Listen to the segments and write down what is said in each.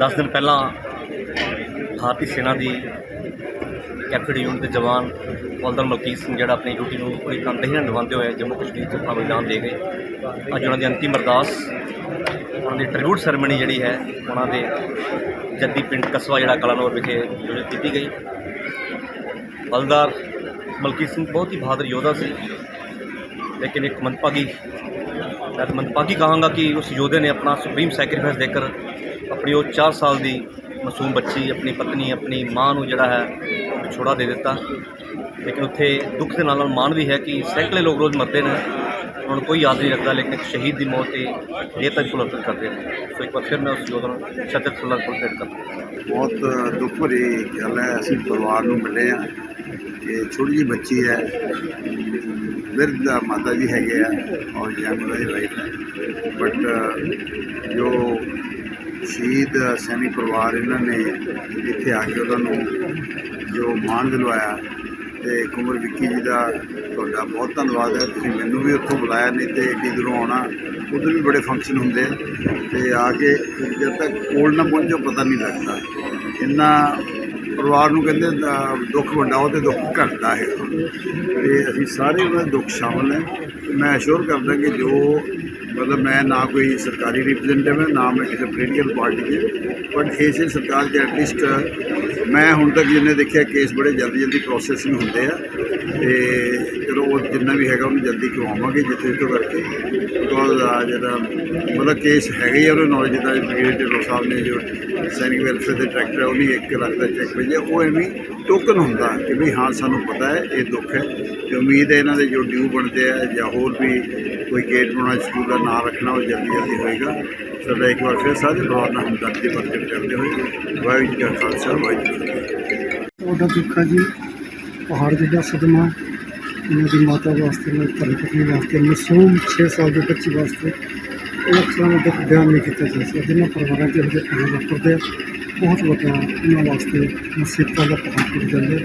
10 ਦਿਨ ਪਹਿਲਾਂ ਭਾਰਤੀ ਸੈਨਾ ਦੀ ਕੈਪਟਨ ਯੂਨਿਟ ਦੇ ਜਵਾਨ ਹੌਲਦਾਰ ਮਲਕੀਤ ਸਿੰਘ ਜਿਹੜਾ ਆਪਣੀ ਡਿਊਟੀ ਨੂੰ ਪੂਰੀ ਤਨਦੇਹੀ ਨਾਲ ਨਿਭਾਉਂਦੇ ਹੋਏ ਜੰਮੂ ਕਸ਼ਮੀਰ 'ਚ ਆਪਣਾ ਬਲੀਦਾਨ ਦੇ ਗਏ। ਅੱਜ ਉਹਨਾਂ ਦੀ ਅੰਤਿਮ ਅਰਦਾਸ, ਉਹਨਾਂ ਦੀ ਟ੍ਰਿਬਿਊਟ ਸੈਰੇਮਨੀ ਜਿਹੜੀ ਹੈ, ਉਹਨਾਂ ਦੇ ਜੱਦੀ ਪਿੰਡ ਕਸਬਾ ਜਿਹੜਾ ਕਲਾਨੌਰ ਵਿਖੇ ਆਯੋਜਿਤ ਕੀਤੀ ਗਈ। ਹੌਲਦਾਰ ਮਲਕੀਤ ਸਿੰਘ ਬਹੁਤ ਹੀ ਬਹਾਦਰ ਯੋਧਾ ਸੀ, ਲੇਕਿਨ ਇੱਕ ਮੰਦਭਾਗੀ ਮੈਂ ਤਾਂ ਮੰਦਭਾਗੀ ਕਹਾਂਗਾ ਕਿ ਉਸ ਯੋਧੇ ਨੇ ਆਪਣਾ ਸੁਪਰੀਮ ਸੈਕਰੀਫਾਈਸ ਦੇकर ਆਪਣੀ ਉਹ 4 ਸਾਲ ਦੀ ਮਾਸੂਮ ਬੱਚੀ, ਆਪਣੀ ਪਤਨੀ, ਆਪਣੀ ਮਾਂ ਨੂੰ ਜਿਹੜਾ ਹੈ ਵਿਛੋੜਾ ਦੇ ਦਿੱਤਾ। ਲੇਕਿਨ ਉੱਥੇ ਦੁੱਖ ਦੇ ਨਾਲ ਨਾਲ ਮਾਣ ਵੀ ਹੈ ਕਿ ਸੈਂਕੜੇ ਲੋਕ ਰੋਜ਼ ਮਰਦੇ ਨੇ। ਉਹਨਾਂ ਨੂੰ ਕੋਈ ਯਾਦ ਨਹੀਂ ਰੱਖਦਾ, ਲੇਕਿਨ ਇੱਕ ਸ਼ਹੀਦ ਦੀ ਮੌਤ ਤੇ ਇਹ ਤੱਕ ਫੁੱਲ ਕਰਦੇ ਨੇ। ਸੋ ਇੱਕ ਵਾਰ ਫਿਰ ਮੈਂ ਉਸ ਯੋਧਾ ਨੂੰ ਸ਼ਤਿਤ ਫੁੱਲ ਅਰਪਣ ਭੇਟ ਕਰਦਾ ਬਹੁਤ ਦੁੱਖ ਭਰੀ ਗੱਲ ਹੈ। ਅਸੀਂ ਪਰਿਵਾਰ ਨੂੰ ਮਿਲੇ ਆ ਕਿ ਛੋਟੀ ਜਿਹੀ ਬੱਚੀ ਹੈ। ਬਿਰਧ ਦਾ ਮਾਤਾ ਜੀ ਹੈਗੇ ਆ ਔਰ ਯੰਗ ਦੀ ਵਾਈਫ ਹੈ। ਬਟ ਜੋ ਸ਼ਹੀਦ ਸੈਨਿਕ ਪਰਿਵਾਰ ਇਹਨਾਂ ਨੇ ਇੱਥੇ ਆ ਕੇ ਉਹਨਾਂ ਨੂੰ ਜੋ ਮਾਣ ਦਿਲਵਾਇਆ ਤੇ ਕੁਮਰ ਵਿੱਕੀ ਜੀ ਦਾ ਤੁਹਾਡਾ ਬਹੁਤ ਧੰਨਵਾਦ ਹੈ। ਤੁਸੀਂ ਮੈਨੂੰ ਵੀ ਉੱਥੋਂ ਬੁਲਾਇਆ, ਨਹੀਂ ਤੇ ਏਡੀ ਦੂਰੋਂ ਆਉਣਾ, ਉਧਰ ਵੀ ਬੜੇ ਫੰਕਸ਼ਨ ਹੁੰਦੇ ਆ। ਤੇ ਆ ਕੇ ਜਦ ਤੱਕ ਕੋਲ ਨਾ ਪਹੁੰਚੋ, ਪਤਾ ਨਹੀਂ ਲੱਗਦਾ। ਇੰਨਾ ਪਰਿਵਾਰ ਨੂੰ ਕਹਿੰਦੇ ਦੁੱਖ ਵੰਡਾਓ ਤੇ ਦੁੱਖ ਘਟਦਾ ਹੈ। ਤੇ ਅਸੀਂ ਸਾਰੇ ਉਹਨਾਂ ਦੁੱਖ ਸ਼ਾਮਲ ਹੈ। ਮੈਂ ਅਸ਼ੋਰ ਕਰਦਾ ਕਿ ਜੋ ਮਤਲਬ ਮੈਂ ਨਾ ਕੋਈ ਸਰਕਾਰੀ ਰਿਪਰੈਜ਼ੈਂਟੇਟਿਵ ਹਾਂ, ਨਾ ਮੈਂ ਕਿਸੇ ਪੋਲੀਟੀਕਲ ਪਾਰਟੀ ਦੇ। ਬਟ ਇਸੇ ਸਰਕਾਰ ਦੇ ਐਟਲੀਸਟ ਮੈਂ ਹੁਣ ਤੱਕ ਜਿੰਨੇ ਦੇਖਿਆ ਕੇਸ ਬੜੇ ਜਲਦੀ ਜਲਦੀ ਪ੍ਰੋਸੈਸਿੰਗ ਹੁੰਦੇ ਆ। ਤੇ ਚਲੋ ਉਹ ਜਿੰਨਾ ਵੀ ਹੈਗਾ, ਉਹਨੂੰ ਜਲਦੀ ਕਰਵਾਵਾਂਗੇ ਜਿੱਥੇ ਤੋਂ ਕਰਕੇ। ਬਿਕੋਜ਼ ਜਿਹੜਾ ਮਤਲਬ ਕੇਸ ਹੈਗਾ ਹੀ ਆ, ਉਹਦੇ ਨੌਲੇਜ ਦਾ ਬ੍ਰਿਗੇਡ ਢਿੱਲੋਂ ਸਾਹਿਬ ਨੇ ਜੋ ਸੈਨਿਕ ਵੈਲਫੇਅਰ ਦੇ ਡਾਇਰੈਕਟਰ ਹੈ ਉਹਨੇ 1 ਲੱਖ ਦਾ ਚੈੱਕ ਭੇਜਿਆ। ਉਹ ਐਵੇਂ ਟੋਕਨ ਹੁੰਦਾ ਕਿ ਵੀ ਹਾਂ, ਸਾਨੂੰ ਪਤਾ ਹੈ, ਇਹ ਦੁੱਖ ਹੈ। ਤੇ ਉਮੀਦ ਹੈ ਇਹਨਾਂ ਦੇ ਜੋ ਡਿਊ ਬਣਦੇ ਆ ਜਾਂ ਹੋਰ ਵੀ ਕੋਈ ਗੇਟ ਬਣਾਉਣਾ ਸਕੂਲ ਦਾ ਨਾਮ ਰੱਖਣਾ ਉਹ ਜਲਦੀ ਜਲਦੀ ਹੋਏਗਾ ਸਾਡਾ ਇੱਕ ਵਾਰ ਫਿਰ ਸਾਰੇ ਪਰਿਵਾਰ ਨਾਲ ਹਮਦਰਦੀ ਪ੍ਰਗਟ ਕਰਦੇ ਹੋਏ ਵਾਹਿਗੁਰੂ ਜੀ ਕਾ ਖਾਲਸਾ ਵਾਹਿਗੁਰੂ ਜੀ ਕੀ ਫਤਿਹ ਉਹਦਾ ਦੁੱਖ ਹੈ ਜੀ ਪਹਾੜ ਜਿੱਡਾ ਸਦਮਾ ਇਹਨਾਂ ਦੀ ਮਾਤਾ ਵਾਸਤੇ ਮੇਰੀ ਧਰਮ ਪਤਨੀ ਵਾਸਤੇ ਮਾਸੂਮ 6 ਸਾਲ ਦੇ ਬੱਚੀ ਵਾਸਤੇ ਉਹ ਤਰ੍ਹਾਂ ਦਾ ਦੁੱਖ ਬਿਆਨ ਨਹੀਂ ਕੀਤਾ ਜਾ ਸਕਦਾ ਜਿਨ੍ਹਾਂ ਪਰਿਵਾਰਾਂ 'ਚ ਇਹੋ ਜਿਹੇ ਕੰਮ ਵਾਪਰਦੇ ਆ ਬਹੁਤ ਵੱਡਾ ਉਹਨਾਂ ਵਾਸਤੇ ਮੁਸੀਬਤਾਂ ਦਾ ਪਹਾੜ ਟੁੱਟ ਜਾਂਦੇ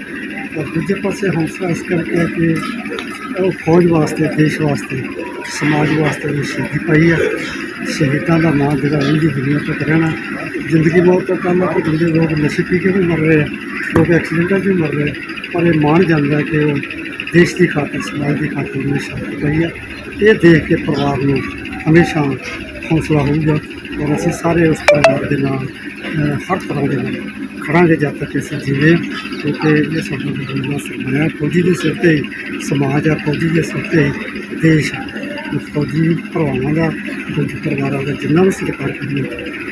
ਔਰ ਦੂਜੇ ਪਾਸੇ ਹੌਸਲਾ ਇਸ ਕਰਕੇ ਹੈ ਕਿ ਉਹ ਫੌਜ ਵਾਸਤੇ ਦੇਸ਼ ਵਾਸਤੇ ਸਮਾਜ ਵਾਸਤੇ ਵੀ ਸ਼ਹੀਦੀ ਪਾਈ ਆ। ਸ਼ਹੀਦਾਂ ਦਾ ਨਾਮ ਜਿਹੜਾ ਰਹਿੰਦੀ ਦੁਨੀਆ ਤੱਕ ਰਹਿਣਾ। ਜ਼ਿੰਦਗੀ ਬਹੁਤ ਤੋਂ ਕੰਮ ਹੈ ਕਿ ਜਿਹੜੇ ਲੋਕ ਨਸ਼ੇ ਪੀ ਕੇ ਵੀ ਮਰ ਰਹੇ ਆ ਲੋਕ ਐਕਸੀਡੈਂਟਾਂ 'ਚ ਵੀ ਮਰ ਰਹੇ ਆ, ਪਰ ਇਹ ਮਾਣ ਜਾਂਦਾ ਕਿ ਉਹ ਦੇਸ਼ ਦੀ ਖਾਤਰ ਸਮਾਜ ਦੀ ਖਾਤਰ ਉਹਨੇ ਸ਼ਹਾਦਤ ਪਾਈ ਹੈ ਇਹ ਦੇਖ ਕੇ ਪਰਿਵਾਰ ਨੂੰ ਹਮੇਸ਼ਾ ਹੌਸਲਾ ਹੋਊਗਾ ਔਰ ਅਸੀਂ ਸਾਰੇ ਉਸ ਪਰਿਵਾਰ ਦੇ ਨਾਲ ਹਰ ਤਰ੍ਹਾਂ ਦੇ ਨਾਲ ਖੜਾਂਗੇ ਜਦ ਤੱਕ ਅਸੀਂ ਜੀਵੇ। ਕਿਉਂਕਿ ਇਹ ਸਾਡਾ ਬੜਾ ਸਰਮਾਇਆ ਫੌਜੀ ਦੇ ਸਿਰ ਤੇ ਸਮਾਜ ਆ ਫੌਜੀ ਦੇ ਸਿਰ ਤੇ ਦੇਸ਼ ਆ। ਫੌਜੀ ਭਰਾਵਾਂ ਦਾ ਫੌਜੀ ਪਰਿਵਾਰਾਂ ਦਾ ਜਿੰਨਾ ਵੀ ਸਤਿਕਾਰ ਕਰੀਏ।